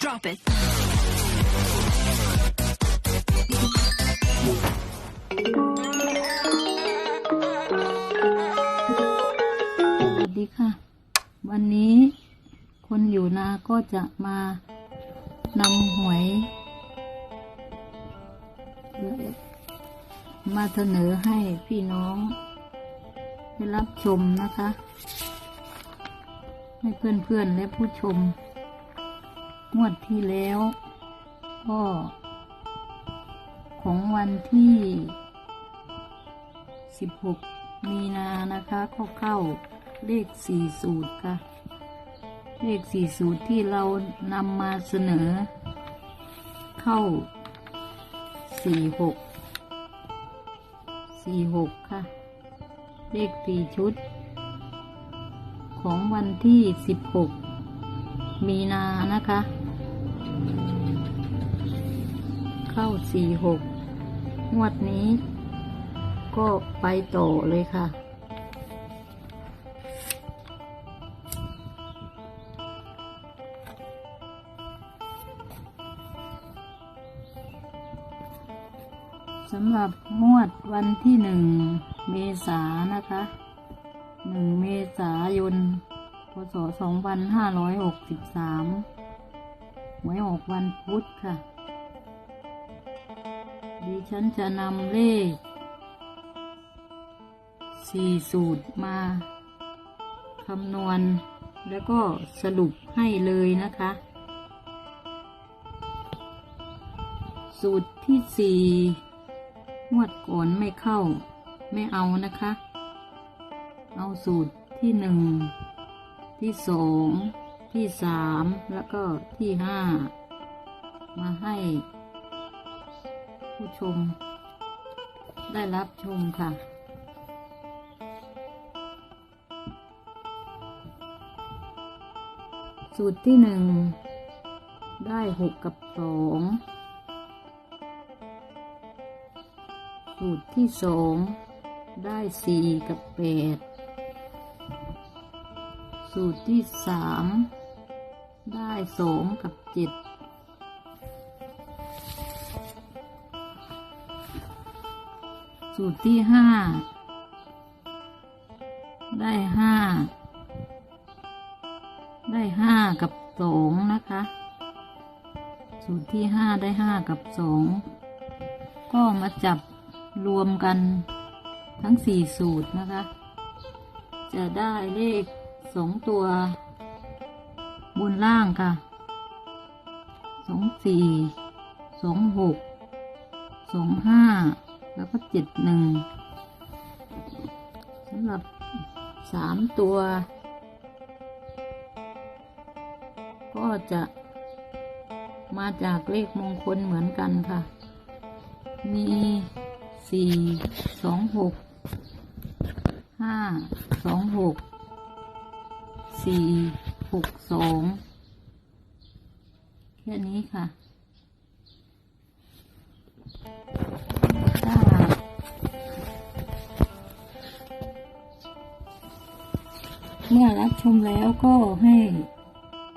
Drop it. สวัสดีค่ะ วันนี้คนอยู่นาก็จะมานำหวย มาเสนอให้พี่น้องได้รับชมนะคะ ให้เพื่อนๆและผู้ชม งวดที่แล้วก็ของวันที่ 16 มีนานะคะก็เข้าเลขสี่สูตรค่ะ เลขสี่สูตรที่เรานำมาเสนอ เข้าสี่หกสี่หกค่ะ เลขสี่ชุด ของวันที่สิ มีนานะคะ เข้าสี่หกงวดนี้ ก็ไปต่อเลยค่ะ สำหรับงวดวันที่หนึ่งเมษานะคะหนึ่งเมษายน พศสองพันห้าร้อยหกสิบสามวยออกวันพุธค่ะ ดิฉันจะนำเลขสี่สูตรมาคำนวณ แล้วก็สรุปให้เลยนะคะ สูตรที่สี่งวดก่อนไม่เข้า ไม่เอานะคะ เอาสูตรที่หนึ่ง ที่สองที่สามแล้วก็ที่ห้ามาให้ ผู้ชม ได้รับชมค่ะ สูตรที่หนึ่งได้หกกับสองสูตรที่สองได้สี่กับแปด สูตรที่สามได้สองกับเจ็ดสูตรที่ห้าได้ห้าได้ห้ากับสองนะคะ สูตรที่ห้าได้ห้ากับสองก็มาจับรวมกันทั้งสี่สูตรนะคะ จะได้เลข สองตัว บนล่างค่ะสองสี่สองหกสองห้าแล้วก็เจ็ดหนึ่งสำหรับสามตัว ก็จะมาจากเลขมงคลเหมือนกันค่ะ มีสี่สองหกห้าสองหก สี่หกสองแค่นี้ค่ะ ถ้าเมื่อรับชมแล้วก็ให้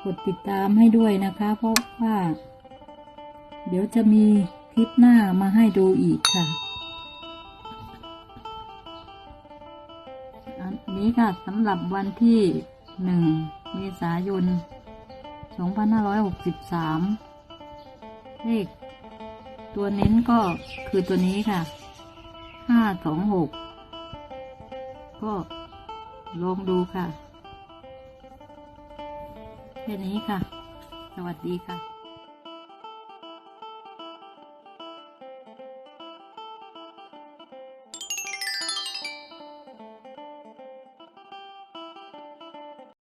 กดติดตามให้ด้วยนะคะ เพราะว่า เดี๋ยวจะมีคลิปหน้ามาให้ดูอีกค่ะ อันนี้ค่ะสำหรับวันที่ หนึ่งเมษายนสองพันห้าร้อยหกสิบสามเลข ตัวเน้นก็คือตัวนี้ค่ะห้าสองหกก็ลองดูค่ะ แค่นี้ค่ะ สวัสดีค่ะ